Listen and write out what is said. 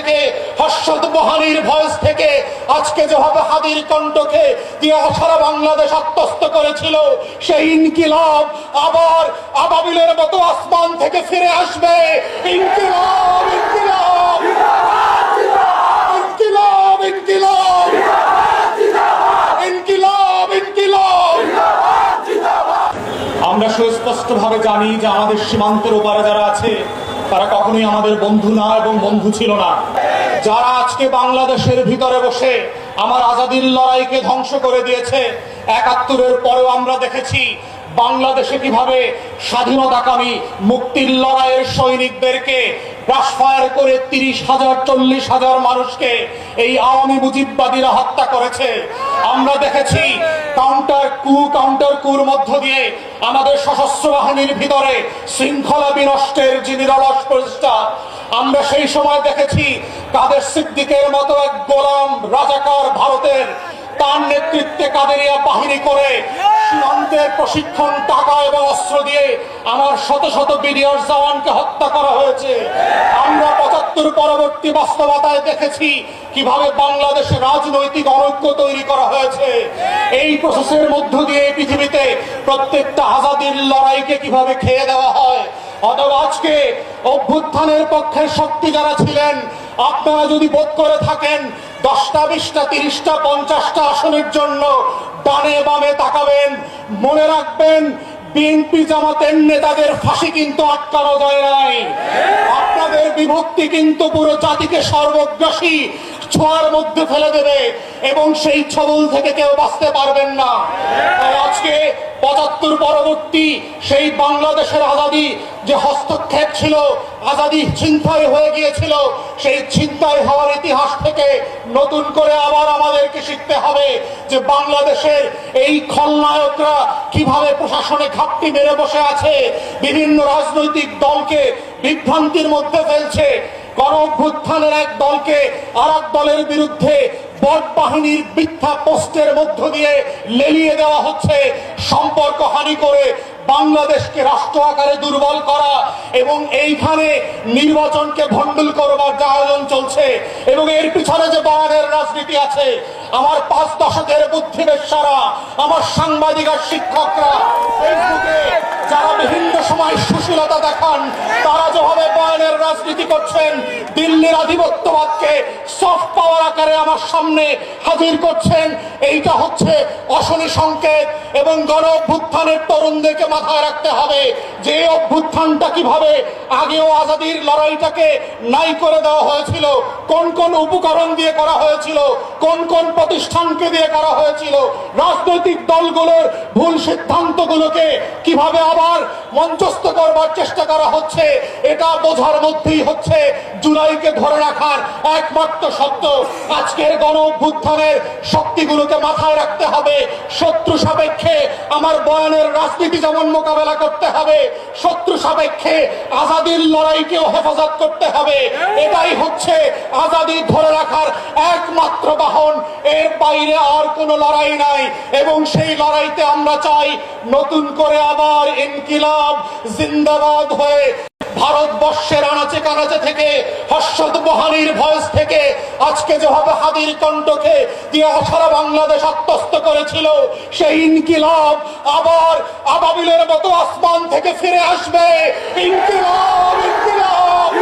থেকে, হর্ষদ বহানির ভয়েস থেকে আজকে যেভাবে হাদির কণ্ঠকে দিয়ে সারা বাংলাদেশ আত্মস্থ করেছিল, সেই ইনকিলাব আবার আবাবিলের মতো আসমান থেকে ফিরে আসবে। ইনকিলাব ইনকিলাব ইনকিলাব ইনকিলাব ইনকিলাব ইনকিলাব। আমরা সুস্পষ্টভাবে জানি যে আমাদের সীমান্তের ওপারে যারা আছে তারা কখনোই আমাদের বন্ধু না এবং বন্ধু ছিল না। যারা আজকে বাংলাদেশের ভিতরে বসে আমার আজাদির লড়াইকে ধ্বংস করে দিয়েছে, একাত্তরের পরেও আমরা দেখেছি বাংলাদেশে কীভাবে স্বাধীনতাকামী মুক্তির লড়াইয়ের সৈনিকদেরকে ব্রাশফায়ার করে তিরিশ হাজার, চল্লিশ হাজার মানুষকে এই আওয়ামী মুজিববাদীরা হত্যা করেছে। আমরা দেখেছি কাউন্টার কু কাউন্টার কুর মধ্য দিয়ে আমাদের সশস্ত্র বাহিনীর ভিতরে শৃঙ্খলা বিনষ্টের যে নিরলস প্রচেষ্টা আমরা সেই সময় দেখেছি কাদের সিদ্দিকের মতো এক গোলাম রাজাকার ভারতের তার নেতৃত্বে কাদেরিয়া বাহিনী করে সীমান্তের প্রশিক্ষণ, টাকা এবং অস্ত্র দিয়ে আমার শত শত বিডিআর জওয়ানকে হত্যা করা হয়েছে। আমরা পঁচাত্তর পরবর্তী বাস্তবতায় দেখেছি কীভাবে বাংলাদেশে রাজনৈতিক অনৈক্য তৈরি করা হয়েছে। এই প্রসেসের মধ্য দিয়ে পৃথিবীতে প্রত্যেকটা আজাদির লড়াইকে কীভাবে খেয়ে দেওয়া হয়, অথবা আজকে অভ্যুত্থানের পক্ষে শক্তি যারা ছিলেন আপনারা যদি বোধ করে থাকেন, দশটা, বিশটা, তিরিশটা, পঞ্চাশটা আসনের জন্য ডানে বামে তাকাবেন, মনে রাখবেন, বিএনপি জামাতের নেতাদের ফাঁসি কিন্তু আটকানো যায় নাই। আপনাদের বিভক্তি কিন্তু পুরো জাতিকে সর্বগ্রাসী ছোঁয়ার মধ্যে ফেলে দেবে এবং সেই ছবল থেকে কেউ বাঁচতে পারবেন না। আজকে পঁচাত্তর পরবর্তী সেই বাংলাদেশের আজাদি যে হস্তক্ষেপ ছিল, আজাদি ছিনতাই হয়ে গিয়েছিল, সেই ছিনতাই হওয়ার ইতিহাস থেকে নতুন করে আবার আমাদেরকে শিখতে হবে যে বাংলাদেশের এই খলনায়করা কীভাবে প্রশাসনে ঘাপটি মেরে বসে আছে, বিভিন্ন রাজনৈতিক দলকে বিভ্রান্তির মধ্যে ফেলছে গণ অভ্যুত্থানের এক দলকে আর দলের বিরুদ্ধে বট বাহিনীর মিথ্যা পোস্টের মধ্য দিয়ে লেলিয়ে দেওয়া হচ্ছে। সম্পর্ক হানি করে বাংলাদেশকে রাষ্ট্র আকারে দুর্বল করা এবং এইখানে নির্বাচনকে ভণ্ডুল করবার যে আয়োজন চলছে এবং এর পিছনে যে বায়ানের রাজনীতি আছে, আমার পাঁচ দশকের বুদ্ধিবেশারা, আমার সাংবাদিক আর শিক্ষকরা, ফেসবুকে যারা বিভিন্ন সময় সুশীলতা দেখান তারা রাজনীতি করছেন, দিল্লির আধিপত্যবাদকে সফট পাওয়ার আকারে আমার সামনে হাজির করছেন। এইটা হচ্ছে অশনি সংকেত এবং গণ অভ্যুত্থানের তরুণদেরকে মাথায় রাখতে হবে যে অভ্যুত্থানটা কীভাবে আগেও আজাদির লড়াইটাকে নাই করে দেওয়া হয়েছিল, কোন কোন উপকরণ দিয়ে করা হয়েছিল, কোন কোন প্রতিষ্ঠানকে দিয়ে করা হয়েছিল, রাজনৈতিক দলগুলোর ভুল সিদ্ধান্তগুলোকে কীভাবে আবার মঞ্চস্থ করবার চেষ্টা করা হচ্ছে, এটা বোঝার মধ্যেই হচ্ছে জুলাইকে ধরে রাখার একমাত্র সত্য আজকের গণ অভ্যুত্থানের শক্তিগুলোকে মাথায় রাখতে হবে, শত্রু সাপেক্ষে আমার বয়ানের রাজনীতি যেমন মোকাবেলা করতে হবে, শত্রু সাপেক্ষে আজাদির লড়াইকেও হেফাজত করতে হবে। এটাই হচ্ছে আজাদি ধরে রাখার একমাত্র বাহন। এর বাইরে আর কোনো লড়াই নাই এবং সেই লড়াইতে আমরা চাই নতুন করে আবার ইনকিলাব, জিন্দাবাদ হয়ে ভারতবর্ষের আনাচে কানাচে থেকে, হর্ষদ বহানির ভয়েস থেকে আজকে যেভাবে হাদির কণ্ঠকে দিয়ে অসারা বাংলাদেশ আত্মস্থ করেছিল, সেই ইনকিলাব আবার আবাবিলের মতো আসমান থেকে ফিরে আসবে। ইনকিলাব ইনকিলাব!